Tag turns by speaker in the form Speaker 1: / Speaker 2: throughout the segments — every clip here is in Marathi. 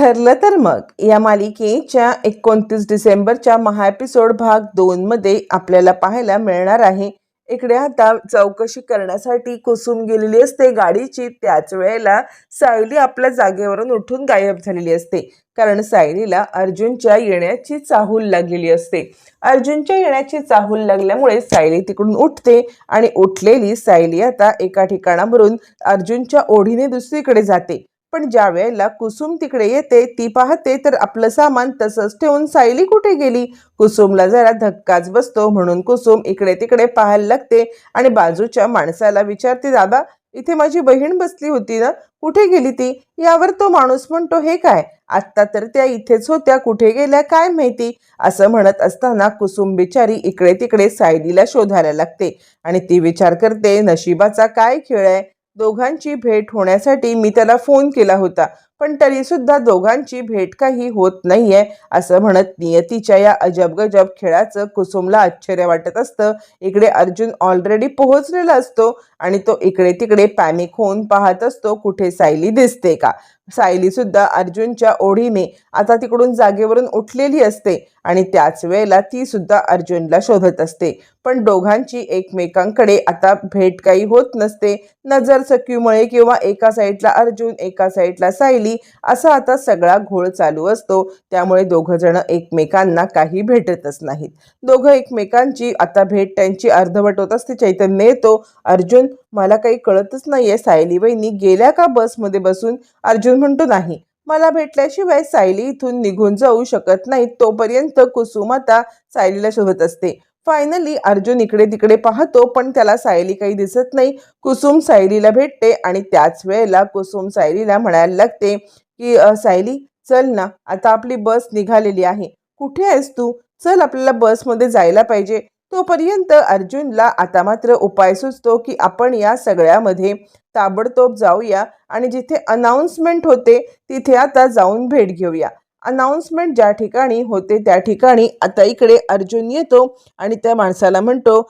Speaker 1: ठरलं तर मग. या मालिकेच्या एकोणतीस डिसेंबरच्या महाएपिसोड भाग दोन मध्ये आपल्याला पाहायला मिळणार आहे. इकडे आता चौकशी करण्यासाठी कुसुम गेलेली असते गाडीची. त्याच वेळेला सायली आपल्या जागेवरून उठून गायब झालेली असते. कारण सायलीला अर्जुनच्या येण्याची चाहूल लागलेली असते. अर्जुनच्या येण्याची चाहूल लागल्यामुळे सायली तिकडून उठते आणि उठलेली सायली आता एका ठिकाणावरून अर्जुनच्या ओढीने दुसरीकडे जाते. पण ज्या वेळेला कुसुम तिकडे येते ती पाहते तर आपलं सामान तसंच ठेवून सायली कुठे गेली? कुसुमला जरा धक्काच बसतो म्हणून कुसुम इकडे तिकडे पाहायला लागते आणि बाजूच्या माणसाला विचारते दादा इथे माझी बहीण बसली होती ना? कुठे गेली ती? यावर तो माणूस म्हणतो हे काय? आत्ता तर त्या इथेच होत्या कुठे गेल्या काय माहिती असं म्हणत असताना कुसुम बिचारी इकडे तिकडे सायलीला शोधायला लागते आणि ती विचार करते नशिबाचा काय खेळ आहे? दोघांची भेट होण्यासाठी मी त्याला फोन केला होता. पण तरीसुद्धा दोघांची भेट काही होत नाहीये असं म्हणत नियतीच्या या अजब गजब खेळाचं कुसुमला आश्चर्य वाटत असतं. इकडे अर्जुन ऑलरेडी पोहोचलेला असतो आणि तो इकडे तिकडे पॅनिक होऊन पाहत असतो कुठे सायली दिसते का? सायली सुद्धा अर्जुनच्या ओढीने आता तिकडून जागेवरून उठलेली असते आणि त्याच वेळेला ती सुद्धा अर्जुनला शोधत असते. पण दोघांची एकमेकांकडे आता भेट काही होत नसते. नजर चकवीमुळे किंवा एका साईडला अर्जुन एका साईडला सायली असा आता सगळा घोळ चालू असतो. त्यामुळे दोघं जण एकमेकांना काही भेटतच नाहीत. दोघं एकमेकांची आता भेट त्यांची अर्धवट होत असते. चैतन्य येतो. अर्जुन मला काही कळतच नाहीये. सायली बहिणी गेल्या का बसमध्ये बसून? अर्जुन म्हणतो नाही. मला भेटल्याशिवाय सायली इथून निघून जाऊ शकत नाही. तोपर्यंत कुसुम आता सायलीला शोधत असते. फायनली अर्जुन इकडे तिकडे पाहतो पण त्याला सायली काही दिसत नाही. कुसुम सायलीला भेटते आणि त्याच वेळेला कुसुम सायलीला म्हणायला लागते की सायली चल ना आता आपली बस निघालेली आहे. कुठे आहेस तू? चल आपल्याला बसमध्ये जायला पाहिजे. तोपर्यंत अर्जुनला आता मात्र उपाय सुचतो की आपण या सगळ्यामध्ये ताबडतोब जाऊया आणि जिथे अनाऊन्समेंट होते तिथे आता जाऊन भेट घेऊया. अनाऊन्समेंट ज्या ठिकाणी होते त्या ठिकाणी आता इकडे अर्जुन येतो आणि त्या माणसाला म्हणतो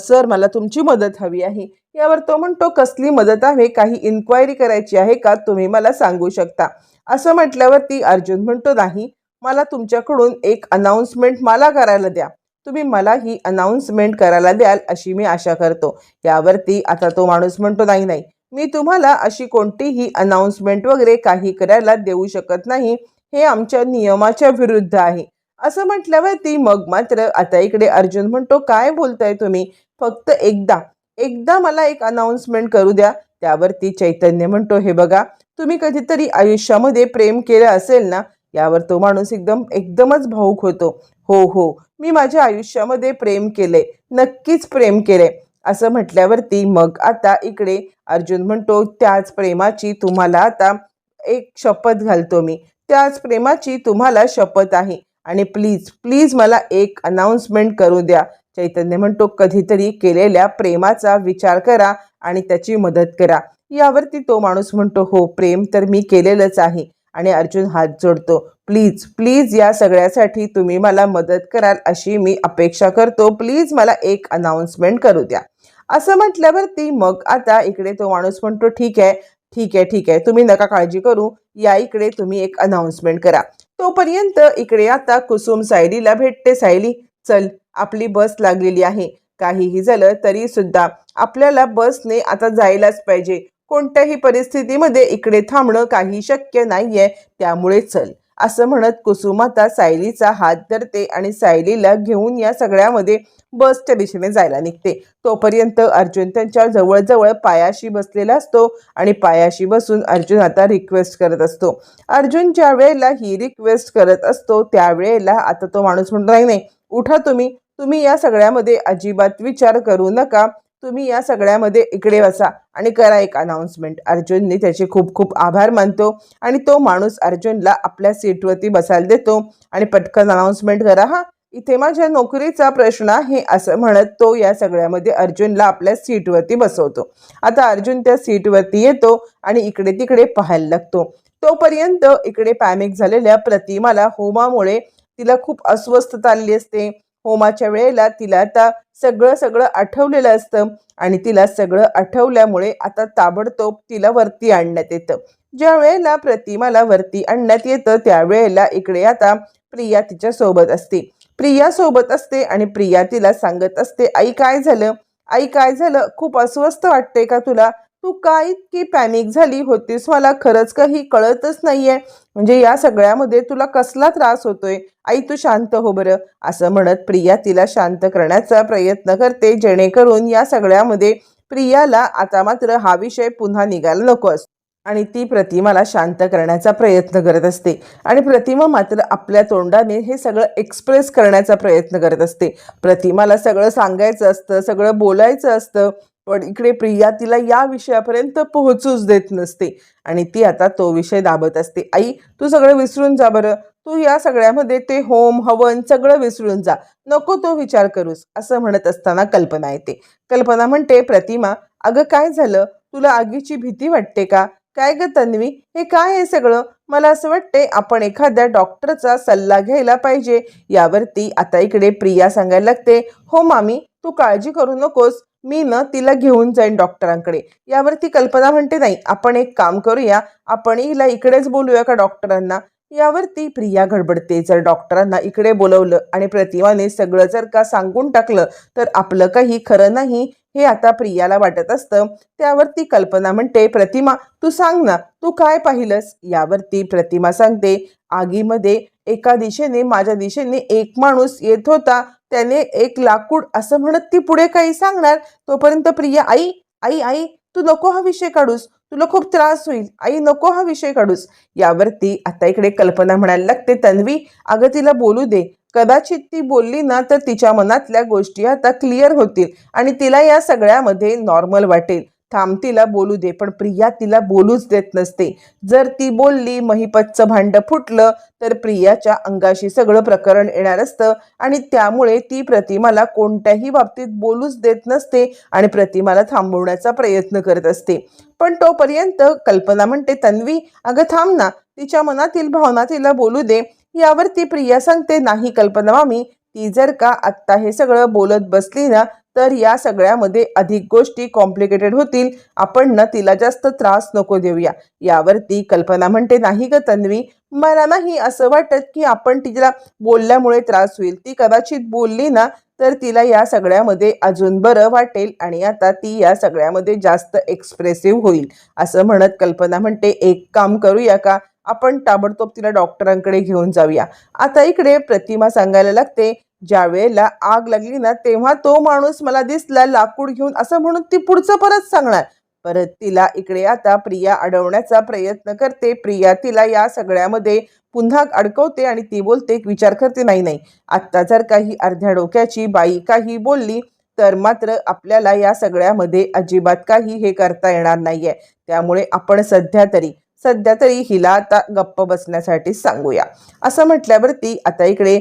Speaker 1: सर मला तुमची मदत हवी आहे. यावर तो म्हणतो कसली मदत आहे? काही इन्क्वायरी करायची आहे का? तुम्ही मला सांगू शकता. असं म्हटल्यावरती अर्जुन म्हणतो नाही मला तुमच्याकडून एक अनाऊन्समेंट मला करायला द्या. तुम्ही मला ही अनाऊन्समेंट करायला द्याल अशी मी आशा करतो. यावरती आता तो माणूस म्हणतो नाही नाही मी तुम्हाला अशी कोणतीही अनाऊन्समेंट वगैरे काही करायला देऊ शकत नाही. हे आमच्या नियमाच्या विरुद्ध आहे. असं म्हटल्यावरती मग मात्र आता इकडे अर्जुन म्हणतो काय बोलताय तुम्ही? फक्त एकदा एकदा मला एक अनाऊन्समेंट करू द्या. त्यावरती चैतन्य म्हणतो हे बघा तुम्ही कधीतरी आयुष्यामध्ये प्रेम केलं असेल ना यावर तो माणूस एकदम एकदमच भाऊक होतो. हो हो मी माझ्या आयुष्यामध्ये प्रेम केले नक्कीच प्रेम केले असं म्हटल्यावरती मग आता इकडे अर्जुन म्हणतो त्याच प्रेमाची तुम्हाला आता एक शपथ घालतो मी. त्याच प्रेमाची तुम्हाला शपथ आहे. आणि प्लीज प्लीज मला एक अनाऊन्समेंट करू द्या. चैतन्य म्हणतो कधीतरी केलेल्या प्रेमाचा विचार करा आणि त्याची मदत करा. यावरती तो माणूस म्हणतो हो प्रेम तर मी केलेलंच आहे. आणि अर्जुन हात जोडतो प्लीज प्लीज या सगळ्यासाठी तुम्ही मला मदत कराल अशी मी अपेक्षा करतो. प्लीज मला एक अनाऊन्समेंट करू द्या. असं म्हटल्यावरती मग आता इकडे तो माणूस म्हणतो ठीक आहे ठीक आहे ठीक आहे. तुम्ही नका काळजी करू. या इकडे तुम्ही एक अनाऊन्समेंट करा. तोपर्यंत इकडे आता कुसुम सायलीला भेटते. सायली चल आपली बस लागलेली आहे. काहीही झालं तरी सुद्धा आपल्याला बसने आता जायलाच पाहिजे. कोणत्याही परिस्थितीमध्ये इकडे थांबणं काही शक्य नाहीये. त्यामुळे चल. असं म्हणत कुसुमाता सायलीचा हात धरते आणि सायलीला घेऊन या सगळ्यामध्ये बसच्या दिशेने जायला निघते. तोपर्यंत अर्जुन त्यांच्या जवळजवळ पायाशी बसलेला असतो आणि पायाशी बसून अर्जुन आता रिक्वेस्ट करत असतो. अर्जुन ज्या वेळेला ही रिक्वेस्ट करत असतो त्यावेळेला आता तो माणूस म्हणतो नाही नाही उठा तुम्ही. तुम्ही या सगळ्यामध्ये अजिबात विचार करू नका. तुम्ही या सगळ्यामध्ये इकडे बसा आणि करा एक अनाऊन्समेंट अर्जुनने त्याचे खूप खूप आभार मानतो आणि तो माणूस अर्जुनला आपल्या सीटवरती बसायला देतो आणि पटकन अनाऊन्समेंट करा हा इथे माझ्या नोकरीचा प्रश्न आहे असं म्हणत तो या सगळ्यामध्ये अर्जुनला आपल्या सीटवरती बसवतो. आता अर्जुन त्या सीटवरती येतो आणि इकडे तिकडे पाहायला लागतो. तोपर्यंत इकडे पॅमिक झालेल्या प्रतिमाला होमामुळे तिला खूप अस्वस्थता आलेली असते. होमाच्या वेळेला तिला आता सगळं सगळं आठवलेलं असतं आणि तिला सगळं आठवल्यामुळे आता ताबडतोब तिला वरती आणण्यात येतं. ज्या वेळेला प्रतिमाला वरती आणण्यात येतं त्यावेळेला इकडे आता प्रिया तिच्या सोबत असते. प्रिया सोबत असते आणि प्रिया तिला सांगत असते आई काय झालं? आई काय झालं? खूप अस्वस्थ वाटते का तुला? तू काय इतकी पॅनिक झाली होतीस? मला खरंच काही कळतच नाहीये. म्हणजे या सगळ्यामध्ये तुला कसला त्रास होतोय? आई तू शांत हो बरं. असं म्हणत प्रिया तिला शांत करण्याचा प्रयत्न करते. जेणेकरून या सगळ्यामध्ये प्रियाला आता मात्र हा विषय पुन्हा निघायला नको असतो. आणि ती प्रतिमाला शांत करण्याचा प्रयत्न करत असते. आणि प्रतिमा मात्र आपल्या तोंडाने हे सगळं एक्सप्रेस करण्याचा प्रयत्न करत असते. प्रतिमाला सगळं सांगायचं असतं सगळं बोलायचं असतं. पण इकडे प्रिया तिला या विषयापर्यंत पोहोचूच देत नसते. आणि ती आता तो विषय दाबत असते. आई तू सगळं विसरून जा बरं. तू या सगळ्यामध्ये ते होम हवन सगळं विसरून जा. नको तो विचार करूस असं म्हणत असताना कल्पना येते. कल्पना म्हणते प्रतिमा अगं काय झालं? तुला आगीची भीती वाटते का? काय ग तन्वी? हे काय आहे सगळं? मला असं वाटते आपण एखाद्या डॉक्टरचा सल्ला घ्यायला पाहिजे. यावरती आता इकडे प्रिया सांगायला लागते हो मामी तू काळजी करू नकोस. मी ना तिला घेऊन जाईन डॉक्टरांकडे. यावरती कल्पना म्हणते नाही आपण एक काम करूया आपण हिला इकडेच बोलूया का डॉक्टरांना? यावरती प्रिया गडबडते जर डॉक्टरांना इकडे बोलवलं आणि प्रतिमाने सगळं जर का सांगून टाकलं तर आपलं काही खरं नाही हे आता प्रियाला वाटत असतं. त्यावरती कल्पना म्हणते प्रतिमा तू सांग ना तू काय पाहिलंस? यावरती प्रतिमा सांगते आगीमध्ये एका दिशेने माझ्या दिशेने एक माणूस येत होता. त्याने एक लाकूड असं म्हणत ती पुढे काही सांगणार तोपर्यंत प्रिया आई आई आई तू नको हा विषय काढूस. तुला खूप त्रास होईल. आई नको हा विषय काढूस. यावरती आता इकडे कल्पना म्हणायला लागते तन्वी. अगं तिला बोलू दे. कदाचित ती बोलली ना तर तिच्या मनातल्या गोष्टी आता क्लिअर होतील आणि तिला या सगळ्यामध्ये नॉर्मल वाटेल. थांब तिला बोलू दे पण प्रिया तिला बोलूच देत नसते. जर ती बोलली महिपतचं भांडं फुटलं तर प्रियाच्या अंगाशी सगळं प्रकरण येणार असतं आणि त्यामुळे ती प्रतिमाला कोणत्याही बाबतीत बोलूच देत नसते आणि प्रतिमाला थांबवण्याचा प्रयत्न करत असते. पण तोपर्यंत कल्पना म्हणते तन्वी अगं थांब ना तिच्या मनातील भावना तिला बोलू दे. यावर ती प्रिया सांगते नाही कल्पना मामी ती जर का आत्ता हे सगळं बोलत बसली ना तर या सगळ्यामध्ये अधिक गोष्टी कॉम्प्लिकेटेड होतील. आपण ना तिला जास्त त्रास नको देऊया. यावरती कल्पना म्हणते नाही ग तन्वी मला नाही असं वाटत की आपण तिला बोलल्यामुळे त्रास होईल. ती कदाचित बोलली ना तर तिला या सगळ्यामध्ये अजून बरं वाटेल आणि आता ती या सगळ्यामध्ये जास्त एक्सप्रेसिव्ह होईल. असं म्हणत कल्पना म्हणते एक काम करूया का? आपण ताबडतोब तिला डॉक्टरांकडे घेऊन जाऊया. आता इकडे प्रतिमा सांगायला लागते ज्या वेळेला आग लागली ना तेव्हा तो माणूस मला दिसला लाकूड घेऊन असं म्हणून ती पुढचं परत सांगणार. परत तिला इकडे आता प्रिया अडवण्याचा प्रयत्न करते. प्रिया तिला या सगळ्यामध्ये पुन्हा अडकवते आणि ती बोलते विचार करते नाही नाही आत्ता जर काही अर्ध्या डोक्याची बाई काही बोलली तर मात्र आपल्याला या सगळ्यामध्ये अजिबात काही हे करता येणार नाहीये. त्यामुळे आपण सध्या तरी सध्या तरी हिला आता गप्प बसण्यासाठी सांगूया. असं म्हटल्यावरती आता इकडे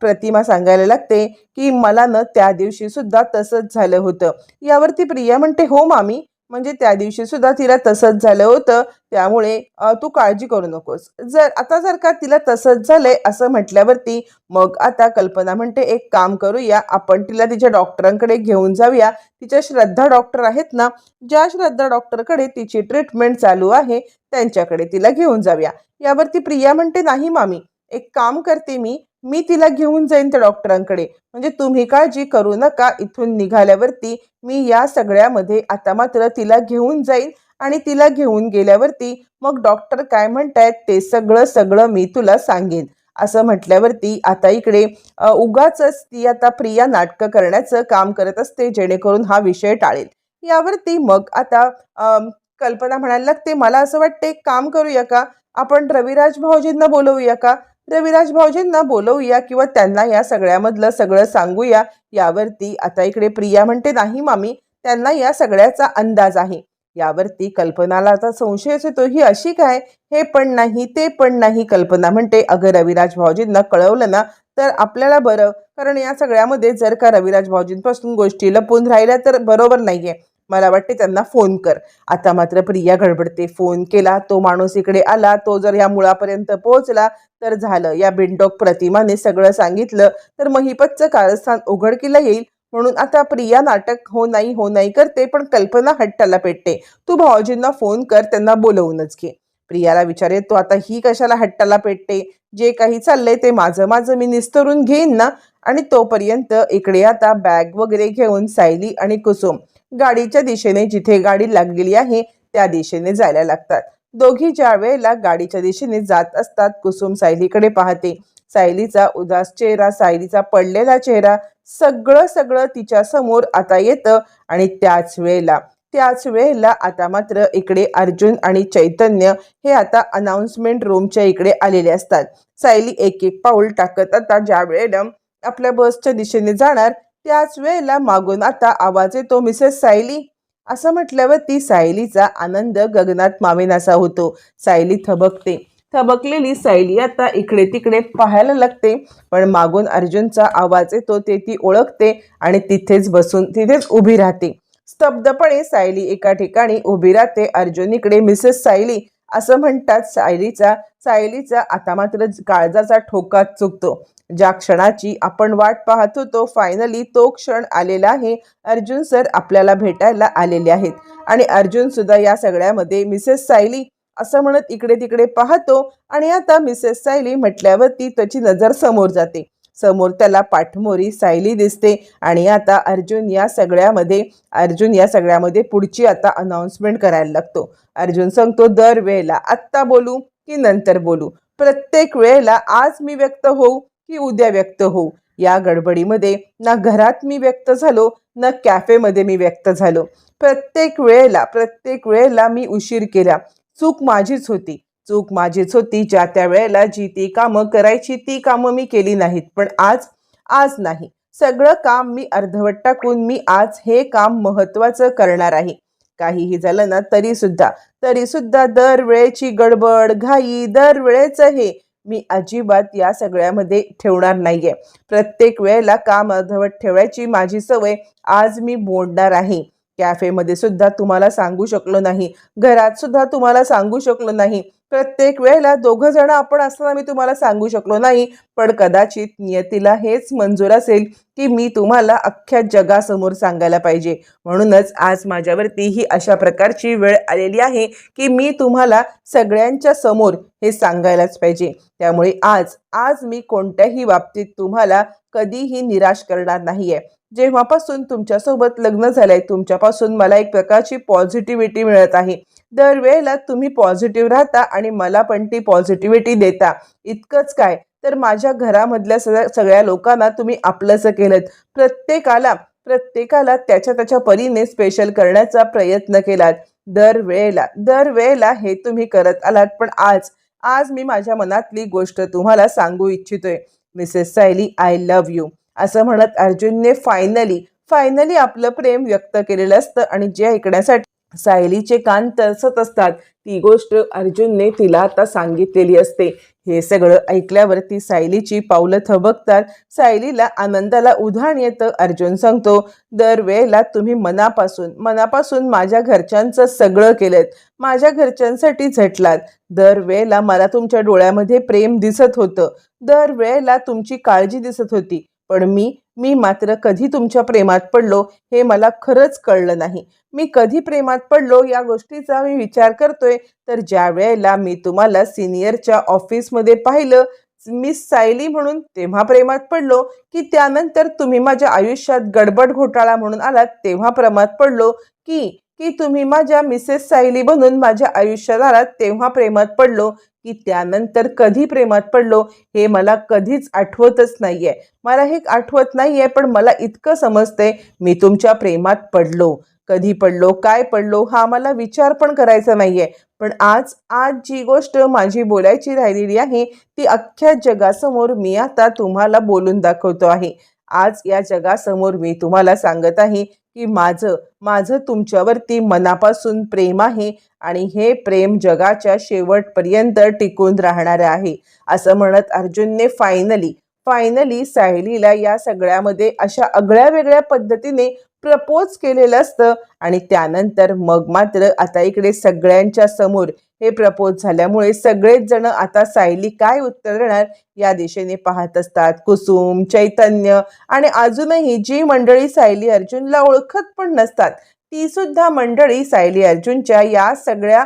Speaker 1: प्रतिमा सांगायला लागते की मला न त्या दिवशी सुद्धा तसंच झालं होतं. यावरती प्रिया म्हणते हो मामी म्हणजे त्या दिवशी सुद्धा तिला तसंच झालं होतं. त्यामुळे तू काळजी करू नकोस. जर आता जर का तिला तसंच झालंय असं म्हटल्यावरती मग आता कल्पना म्हणते एक काम करूया. आपण तिला तिच्या डॉक्टरांकडे घेऊन जाऊया. तिच्या श्रद्धा डॉक्टर आहेत ना ज्या श्रद्धा डॉक्टरकडे तिची ट्रीटमेंट चालू आहे त्यांच्याकडे तिला घेऊन जाऊया. यावरती प्रिया म्हणते नाही मामी एक काम करते मी. मी तिला घेऊन जाईन त्या डॉक्टरांकडे. म्हणजे तुम्ही काळजी करू नका इथून निघाल्यावरती मी या सगळ्यामध्ये आता मात्र तिला घेऊन जाईन आणि तिला घेऊन गेल्यावरती मग डॉक्टर काय म्हणतायत ते सगळं सगळं मी तुला सांगेन. असं म्हटल्यावरती आता इकडे उगाच ती आता प्रिया नाटकं करण्याचं काम करत असते जेणेकरून हा विषय टाळेल. यावरती मग आता कल्पना म्हणायला लागते मला असं वाटते एक काम करूया का? आपण रविराज भाऊजींना बोलवूया का? रविराज भाऊजींना बोलवूया किंवा त्यांना या सगळ्यामधलं सगळं सांगूया यावरती आता इकडे प्रिया म्हणते नाही मामी त्यांना या सगळ्याचा अंदाज आहे. यावरती कल्पनाला आता संशयच येतो ही अशी काय? हे पण नाही ते पण नाही कल्पना म्हणते. अगं रविराज भाऊजींना कळवलं ना तर आपल्याला बरं कारण या सगळ्यामध्ये जर का रविराज भाऊजींपासून गोष्टी लपून राहिल्या तर बरोबर नाहीये. मला वाटते त्यांना फोन कर. आता मात्र प्रिया गडबडते. फोन केला तो माणूस इकडे आला तो जर या मुळापर्यंत पोहोचला तर झालं. या बिंडोक प्रतिमाने सगळं सांगितलं तर महिपतचं कारस्थान उघडकीला येईल. म्हणून आता प्रिया नाटक हो नाही हो नाही करते पण कल्पना हट्टाला पेटते. तू भाऊजींना फोन कर त्यांना बोलवूनच घे. प्रियाला विचारेल तो आता ही कशाला हट्टाला पेटते? जे काही चाललंय ते माझं माझं मी निस्तरून घेईन ना? आणि तोपर्यंत इकडे आता बॅग वगैरे घेऊन सायली आणि कुसुम गाडीच्या दिशेने जिथे गाडी लागलेली आहे त्या दिशेने जायला लागतात. दोघी ज्या वेळेला गाडीच्या दिशेने जात असतात कुसुम सायलीकडे पाहते. सायलीचा उदास चेहरा सायलीचा पडलेला चेहरा सगळं सगळं तिच्या समोर आता येतं आणि त्याच वेळेला त्याच वेळेला आता मात्र इकडे अर्जुन आणि चैतन्य हे आता अनाउन्समेंट रूमच्या इकडे आलेले असतात. सायली एक एक पाऊल टाकत आता ज्या वेळेला आपल्या बसच्या दिशेने जाणार त्याच वेळेला मागून आता आवाज येतो मिसेस सायली. असं म्हटल्यावर ती सायलीचा आनंद गगनात मावेनासा होतो. सायली थबकते. थबकलेली सायली आता इकडे तिकडे पाहायला लागते. पण मागून अर्जुनचा आवाज येतो ते ती ओळखते आणि तिथेच बसून तिथेच उभी राहते. स्तब्धपणे सायली एका ठिकाणी उभी राहते. अर्जुन इकडे मिसेस सायली असं म्हणतात. सायलीचा सायलीचा आता मात्र काळजाचा ठोका चुकतो. ज्या क्षणाची आपण वाट पाहत होतो फायनली तो क्षण आलेला आहे. अर्जुन सर आपल्याला भेटायला आलेले आहेत. आणि अर्जुन सुद्धा या सगळ्यामध्ये मिसेस सायली असं म्हणत इकडे तिकडे पाहतो. आणि आता मिसेस सायली म्हटल्यावरती त्याची नजर समोर जाते. समोर त्याला पाठमोरी सायली दिसते. आणि आता अर्जुन या सगळ्यामध्ये अर्जुन या सगळ्यामध्ये पुढची आता अनाउन्समेंट करायला लागतो. अर्जुन सांगतो दर वेळेला आत्ता बोलू की नंतर बोलू. प्रत्येक वेळेला आज मी व्यक्त होऊ की उद्या व्यक्त होऊ. या गडबडीमध्ये ना घरात मी व्यक्त झालो ना कॅफेमध्ये मी व्यक्त झालो. प्रत्येक वेळेला प्रत्येक वेळेला मी उशीर केला. चूक माझीच होती. चूक माझीच होती. ज्या त्या वेळेला जी ती कामं करायची ती कामं मी केली नाहीत. पण आज आज नाही. सगळं काम मी अर्धवट टाकून मी आज हे काम महत्त्वाचं करणार आहे. काहीही झालं ना तरी सुद्धा. तरी सुद्धा दरवेळेची गडबड घाई दरवेळेचं हे मी अजिबात या सगळ्यामध्ये ठेवणार नाहीये. प्रत्येक वेळेला काम अर्धवट ठेवायची माझी सवय आज मी बोलणार आहे. कॅफेमध्ये सुद्धा तुम्हाला सांगू शकलो नाही. घरात सुद्धा तुम्हाला सांगू शकलो नाही. प्रत्येक वेळेला दोघं जण आपण असताना मी तुम्हाला सांगू शकलो नाही पण कदाचित नियतीला हेच मंजूर असेल की मी तुम्हाला अख्ख्या जगासमोर सांगायला पाहिजे. म्हणूनच आज माझ्यावरती ही अशा प्रकारची वेळ आलेली आहे की मी तुम्हाला सगळ्यांच्या समोर हे सांगायलाच पाहिजे. त्यामुळे आज आज मी कोणत्याही बाबतीत तुम्हाला कधीही निराश करणार नाहीये. जेव्हापासून तुमच्यासोबत लग्न झालंय तुमच्यापासून मला एक प्रकारची पॉझिटिव्हिटी मिळत आहे. दरवेळेला तुम्ही पॉझिटिव्ह राहता आणि मला पण ती पॉझिटिव्हिटी देता. इतकंच काय? तर माझ्या घरामधल्या सगळ्या सगळ्या लोकांना तुम्ही आपलंसं केलं प्रत्येकाला प्रत्येकाला त्याच्या त्याच्या परीने स्पेशल करण्याचा प्रयत्न केलात. दरवेळेला दरवेळेला हे तुम्ही करत आलात. पण आज आज मी माझ्या मनातली गोष्ट तुम्हाला सांगू इच्छितोय. Mrs Sayali I love you असं म्हणत अर्जुनने फायनली फायनली आपलं प्रेम व्यक्त केलेलं असतं आणि जे ऐकण्यासाठी सायलीचे कान तरसत असतात. ती गोष्ट अर्जुनने तिला आता सांगितलेली असते. हे सगळं ऐकल्यावरती सायलीची पावलं थबकतात. सायलीला आनंदाला उधाण येतं अर्जुन सांगतो. दरवेळेला तुम्ही मनापासून मनापासून माझ्या घरच्यांचं सगळं केलं माझ्या घरच्यांसाठी झटलात. दरवेळेला मला तुमच्या डोळ्यामध्ये प्रेम दिसत होतं. दरवेळेला तुमची काळजी दिसत होती. पण मी मी मात्र कधी तुमच्या प्रेमात पडलो हे मला खरंच कळलं नाही. मी कधी प्रेमात पडलो या गोष्टीचा मी विचार करतोय तर ज्या वेळेला मी तुम्हाला सिनियरच्या ऑफिसमध्ये पाहिलं मिस सायली म्हणून तेव्हा प्रेमात पडलो की त्यानंतर तुम्ही माझ्या आयुष्यात गडबड घोटाळा म्हणून आलात तेव्हा प्रेमात पडलो की की तुम्ही माझ्या मिसेस सायली बनून माझ्या आयुष्यात आलात तेव्हा प्रेमात पडलो की त्यानंतर कधी प्रेमात पडलो हे मला कधीच आठवतच नाहीये. मला हे आठवत नाहीये पण मला इतकं समजतंय मी तुमच्या प्रेमात पडलो. कधी पडलो काय पडलो हा मला विचार पण करायचा नाहीये. पण आज आज जी गोष्ट माझी बोलायची राहिलेली आहे ती अख्ख्या जगासमोर मी आता तुम्हाला बोलून दाखवतो आहे. आज या जगासमोर मी तुम्हाला सांगत आहे की माझं माझं तुमच्यावरती मनापासून प्रेम आहे आणि हे प्रेम जगाच्या शेवटपर्यंत टिकून राहणार आहे. असं म्हणत अर्जुनने फायनली फायनली सायलीला या सगळ्यामध्ये अशा आगळ्या वेगळ्या पद्धतीने प्रपोज केलेलं असतं आणि त्यानंतर मग मात्र आता इकडे सगळ्यांच्या समोर हे प्रपोज झाल्यामुळे सगळेच जण आता सायली काय उत्तर देणार या दिशेने पाहत असतात. कुसुम चैतन्य आणि अजूनही जी मंडळी सायली अर्जुनला ओळखत पण नसतात ती सुद्धा मंडळी सायली अर्जुनच्या या सगळ्या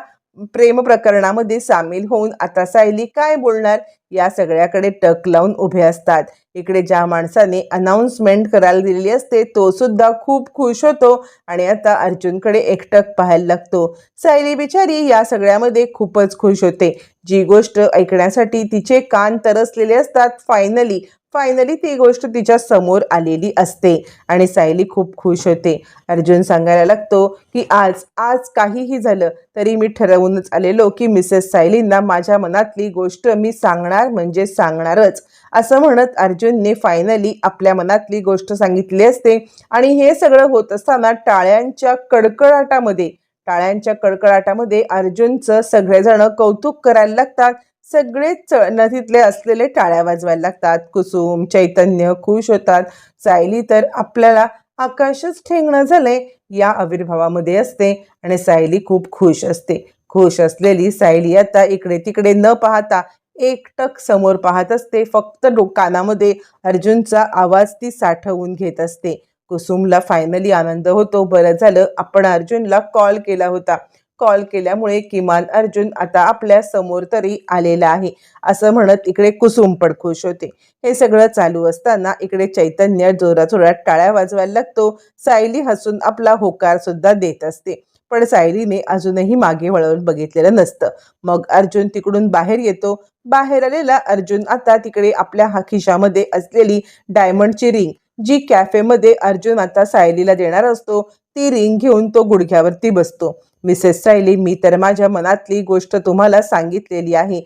Speaker 1: प्रेम प्रकरणामध्ये सामील होऊन आता सायली काय बोलणार? या सगळ्याकडे टक लावून उभे असतात. इकडे ज्या माणसाने अनाऊन्समेंट करायला दिलेली असते तो सुद्धा खूप खुश होतो आणि आता अर्जुनकडे एकटक पाहायला लागतो. सायली बिचारी या सगळ्यामध्ये खूपच खुश होते. जी गोष्ट ऐकण्यासाठी तिचे कान तरसलेले असतात फायनली फायनली ती गोष्ट तिच्या समोर आलेली असते आणि सायली खूप खुश होते. अर्जुन सांगायला लागतो की आज आज काहीही झालं तरी मी ठरवूनच आलेलो की मिसेस सायलींना माझ्या मनातली गोष्ट मी सांगणार म्हणजे सांगणारच. असं म्हणत अर्जुनने फायनली आपल्या मनातली गोष्ट सांगितली असते आणि हे सगळं होत असताना टाळ्यांच्या कडकडाटामध्ये टाळ्यांच्या कडकडाटामध्ये अर्जुनचं सगळेजण कौतुक करायला लागतात सगळेच नदीतले असलेले टाळ्या वाजवायला लागतात. कुसुम चैतन्य खुश होतात. सायली तर आपल्याला आकाशच ठेंगणं झालंय या आविर्भावामध्ये असते आणि सायली खूप खुश असते. खुश असलेली सायली आता इकडे तिकडे न पाहता एकटक समोर पाहत असते. फक्त डो कानामध्ये अर्जुनचा आवाज ती साठवून घेत असते. कुसुमला फायनली आनंद होतो. बरं झालं आपण अर्जुनला कॉल केला होता. कॉल केल्यामुळे किमान अर्जुन आता आपल्यासमोर तरी आलेला आहे. असं म्हणत इकडे कुसुम पण खुश होते. हे सगळं चालू असताना इकडे चैतन्य जोराजोरात टाळ्या वाजवायला लागतो. सायली हसून आपला होकार सुद्धा देत असते. पण सायलीने अजूनही मागे वळवून बघितलेलं नसतं. मग अर्जुन तिकडून बाहेर येतो. बाहेर आलेला अर्जुन आता तिकडे आपल्या हा खिशामध्ये असलेली डायमंडची रिंग जी कॅफेमध्ये अर्जुन आता सायलीला देणार असतो ती रिंग घेऊन तो गुडघ्यावरती बसतो. मिसेस सायली मी तर माझ्या मनातली गोष्ट तुम्हाला सांगितलेली आहे.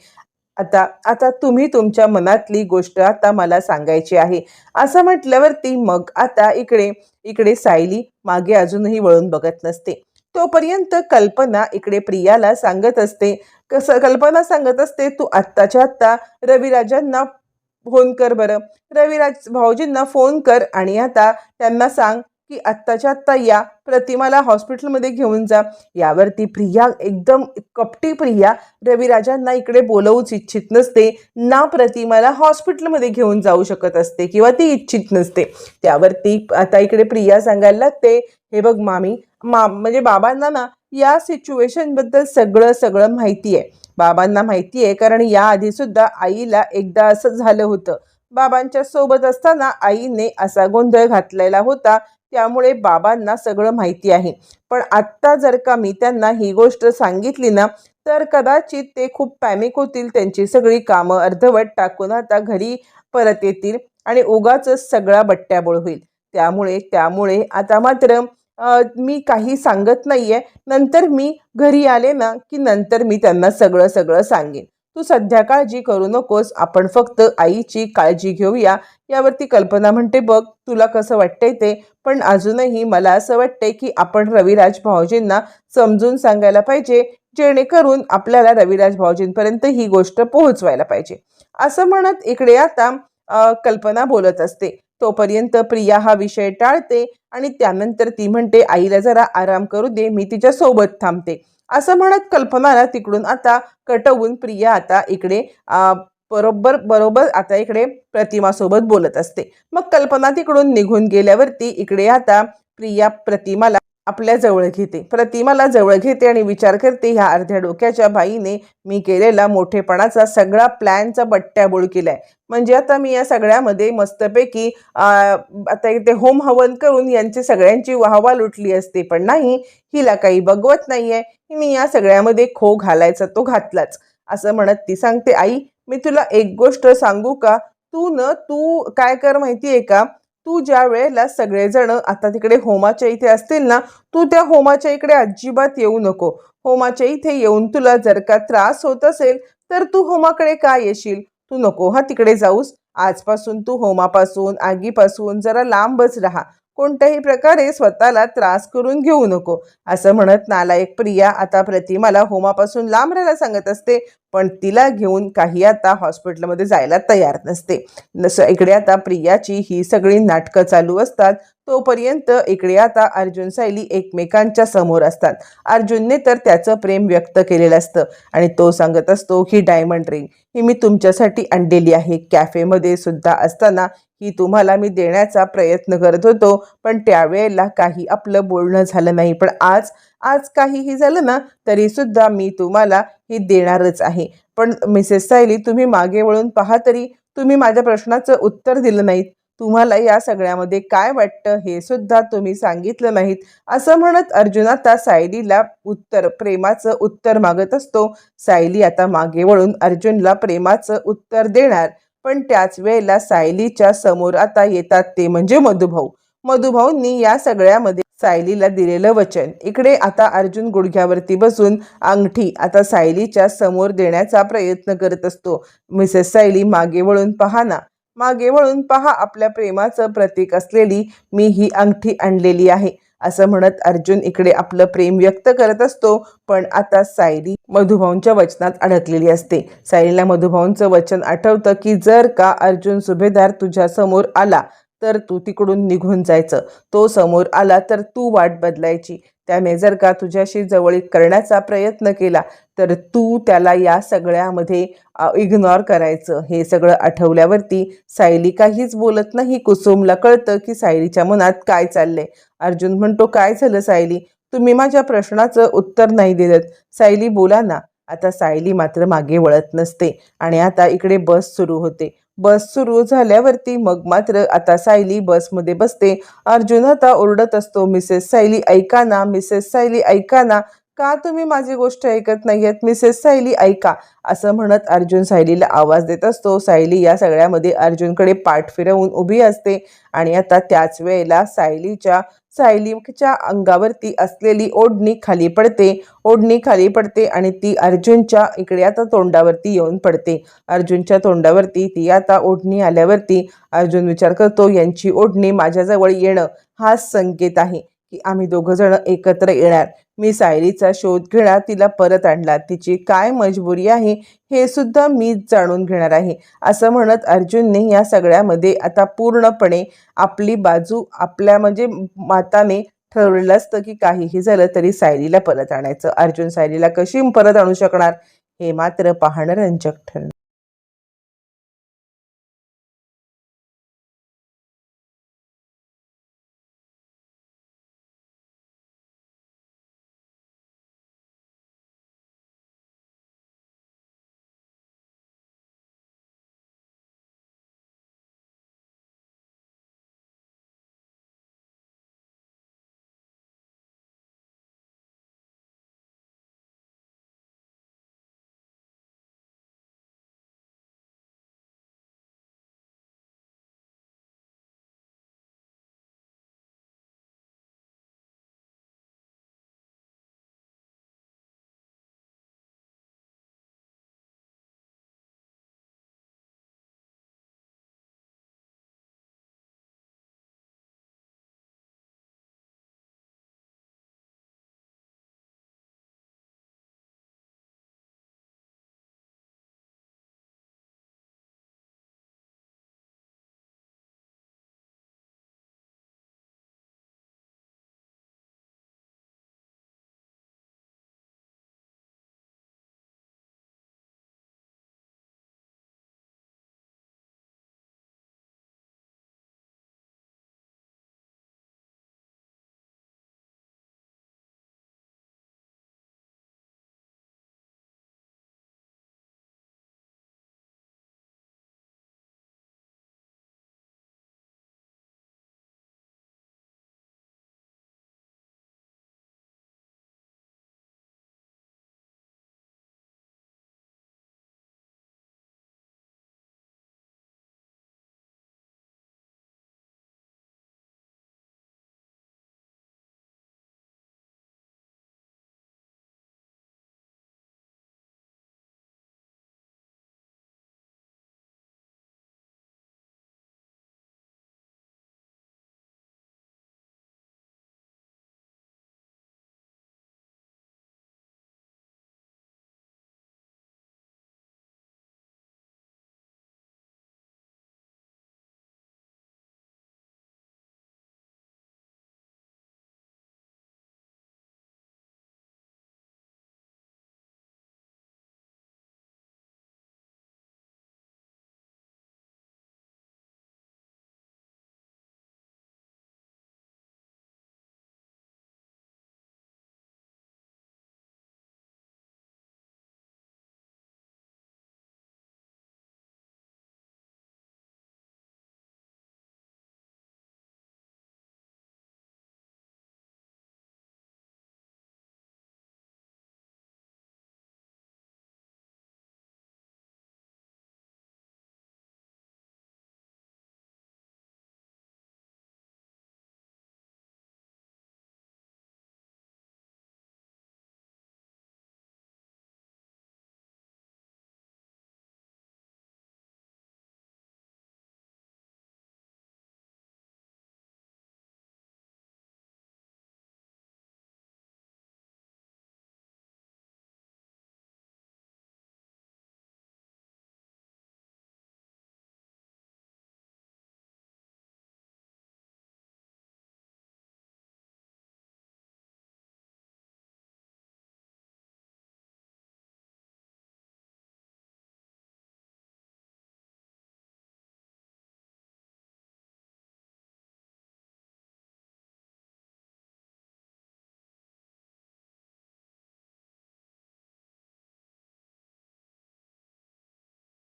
Speaker 1: आता आता तुम्ही तुमच्या मनातली गोष्ट आता मला सांगायची आहे. असं म्हटल्यावरती मग आता इकडे इकडे सायली मागे अजूनही वळून बघत नसते. तोपर्यंत कल्पना इकडे प्रियाला सांगत असते. कसं कल्पना सांगत असते? तू आत्ताच्या आत्ता रविराजांना फोन कर बरं. रविराज भाऊजींना फोन कर आणि आता त्यांना सांग की आत्ताच्या आत्ता या प्रतिमाला हॉस्पिटलमध्ये घेऊन जा. यावरती प्रिया एकदम कपटी प्रिया रविराजांना इकडे बोलवूच इच्छित नसते. ना प्रतिमाला हॉस्पिटलमध्ये घेऊन जाऊ शकत असते किंवा ती इच्छित नसते. त्यावरती आता इकडे प्रिया सांगायला लागते हे बघ मामी मा म्हणजे बाबांना ना या सिच्युएशनबद्दल सगळं सगळं माहिती आहे. बाबांना माहिती आहे कारण याआधी सुद्धा आईला एकदा असं झालं होतं. बाबांच्या सोबत असताना आईने असा गोंधळ घातलेला होता त्यामुळे बाबांना सगळं माहिती आहे. पण आत्ता जर का मी त्यांना ही गोष्ट सांगितली ना तर कदाचित ते खूप पॅमिक होतील त्यांची सगळी कामं अर्धवट टाकून आता घरी परत येतील आणि उगाच सगळा बट्ट्याबोळ होईल. त्यामुळे त्यामुळे आता मात्र मी काही सांगत नाहीये. नंतर मी घरी आले ना की नंतर मी त्यांना सगळं सगळं सांगेन. तू सध्या काळजी करू नकोस. आपण फक्त आईची काळजी घेऊया. यावरती कल्पना म्हणते बघ तुला कसं वाटतंय ते. पण अजूनही मला असं वाटतंय की आपण रविराज भाऊजींना समजून सांगायला पाहिजे जेणेकरून आपल्याला रविराज भाऊजींपर्यंत ही गोष्ट पोहोचवायला पाहिजे. असं म्हणत इकडे आता कल्पना बोलत असते. तोपर्यंत प्रिया हा विषय टाळते आणि त्यानंतर ती म्हणते आईला जरा आराम करू दे. मी तिच्या सोबत थांबते. असं म्हणत कल्पनाला तिकडून आता कटवून प्रिया आता इकडे बरोबर बरोबर आता इकडे प्रतिमासोबत बोलत असते. मग कल्पना तिकडून निघून गेल्यावरती इकडे आता प्रिया प्रतिमाला आपल्या जवळ घेते. प्रतिमाला जवळ घेते आणि विचार करते ह्या अर्ध्या डोक्याच्या बाईने मी केलेला मोठेपणाचा सगळा प्लॅनचा बट्ट्याबोळ केलाय. म्हणजे आता मी या सगळ्यामध्ये मस्तपैकी आता इथे होम हवन करून यांची सगळ्यांची वाहवा लुटली असते. पण नाही हिला काही बघवत नाहीये. मी या सगळ्यामध्ये खो घालायचा तो घातलाच. असं म्हणत ती सांगते आई मी तुला एक गोष्ट सांगू का? तू न तू काय कर माहितीये का? तू ज्या वेळेला सगळेजण आता तिकडे होमाच्या इथे असतील ना तू त्या होमाच्या इकडे अजिबात येऊ नको. होमाच्या इथे येऊन तुला जर का त्रास होत असेल तर तू होमाकडे का येशील? तू नको हा तिकडे जाऊस. आजपासून तू होमापासून आगीपासून जरा लांबच राहा. कोणत्याही प्रकारे स्वतःला त्रास करून घेऊ नको. असं म्हणत नालायक प्रिया आता प्रतिमाला होमापासून लांब राहायला सांगत असते पण तिला घेऊन काही आता हॉस्पिटलमध्ये जायला तयार नसते. नस इकडे आता प्रियाची ही सगळी नाटकं चालू असतात तोपर्यंत इकडे आता अर्जुन सायली एकमेकांच्या समोर असतात. अर्जुनने तर त्याचं प्रेम व्यक्त केलेलं असतं आणि तो सांगत असतो ही डायमंड रिंग ही मी तुमच्यासाठी आणलेली आहे. कॅफेमध्ये सुद्धा असताना ही तुम्हाला मी देण्याचा प्रयत्न करत होतो पण त्यावेळेला काही आपलं बोलणं झालं नाही. पण आज आज काहीही झालं ना तरीसुद्धा मी तुम्हाला ही देणारच आहे. पण मिसेस सायली तुम्ही मागे वळून पहा तरी तुम्ही माझ्या प्रश्नाचं उत्तर दिलं नाहीत. तुम्हाला या सगळ्यामध्ये काय वाटतं हे सुद्धा तुम्ही सांगितलं नाहीत. असं म्हणत अर्जुन आता सायलीला उत्तर प्रेमाचं उत्तर मागत असतो. सायली आता मागे वळून अर्जुनला प्रेमाचं उत्तर देणार. पण त्याच वेळेला सायलीच्या समोर आता येतात ते म्हणजे मधुभाऊ. मधुभाऊंनी या सगळ्यामध्ये सायलीला दिलेलं वचन. इकडे आता अर्जुन गुडघ्यावरती बसून अंगठी आता सायलीच्या समोर देण्याचा प्रयत्न करत असतो. मिसेस सायली मागे वळून पहा ना. मागे वळून पहा आपल्या प्रेमाचं प्रतीक असलेली मी ही अंगठी आणलेली आहे. असं म्हणत अर्जुन इकडे आपलं प्रेम व्यक्त करत असतो पण आता सायली मधुभाऊंच्या वचनात अडकलेली असते. सायलीला मधुभाऊंचं वचन आठवतं की जर का अर्जुन सुभेदार तुझ्या समोर आला तर तू तिकडून निघून जायचं. तो समोर आला तर तू वाट बदलायची. त्याने जर का तुझ्याशी जवळीक करण्याचा प्रयत्न केला तर तू त्याला या सगळ्यामध्ये इग्नॉर करायचं. हे सगळं आठवल्यावरती सायली काहीच बोलत नाही. कुसुमला कळतं की सायलीच्या मनात काय चाललंय. अर्जुन म्हणतो काय झालं सायली? तुम्ही माझ्या प्रश्नाचं उत्तर नाही दिलं सायली बोला ना. आता सायली मात्र मागे वळत नसते आणि आता इकडे बस सुरू होते. बस सुरू झाल्यावरती मग मात्र आता सायली बसमध्ये बसते. अर्जुन आता ओरडत असतो मिसेस सायली ऐका ना मिसेस सायली ऐका ना का तुम्ही माझी गोष्ट ऐकत नाहीयेत? मिसेस सायली ऐका. असं म्हणत अर्जुन सायलीला आवाज देत असतो. सायली या सगळ्यामध्ये अर्जुनकडे पाठ फिरवून उभी असते आणि आता त्याच वेळेला सायलीच्या सायलीच्या अंगावरती असलेली ओढणी खाली पडते. ओढणी खाली पडते आणि ती अर्जुनच्या इकडे आता तोंडावरती येऊन पडते. अर्जुनच्या तोंडावरती ती आता ओढणी आल्यावरती अर्जुन विचार करतो यांची ओढणी माझ्याजवळ येणं हाच संकेत आहे. की आम्ही दोघं जण एकत्र येणार. मी सायरीचा शोध घेणार तिला परत आणला तिची काय मजबुरी आहे हे सुद्धा मीच जाणून घेणार आहे. असं म्हणत अर्जुनने या सगळ्यामध्ये आता पूर्णपणे आपली बाजू आपल्या म्हणजे माताने ठरवलेलं असतं की काहीही झालं तरी सायरीला परत आणायचं. अर्जुन सायरीला कशी परत आणू शकणार हे मात्र पाहणं रंजक ठरलं.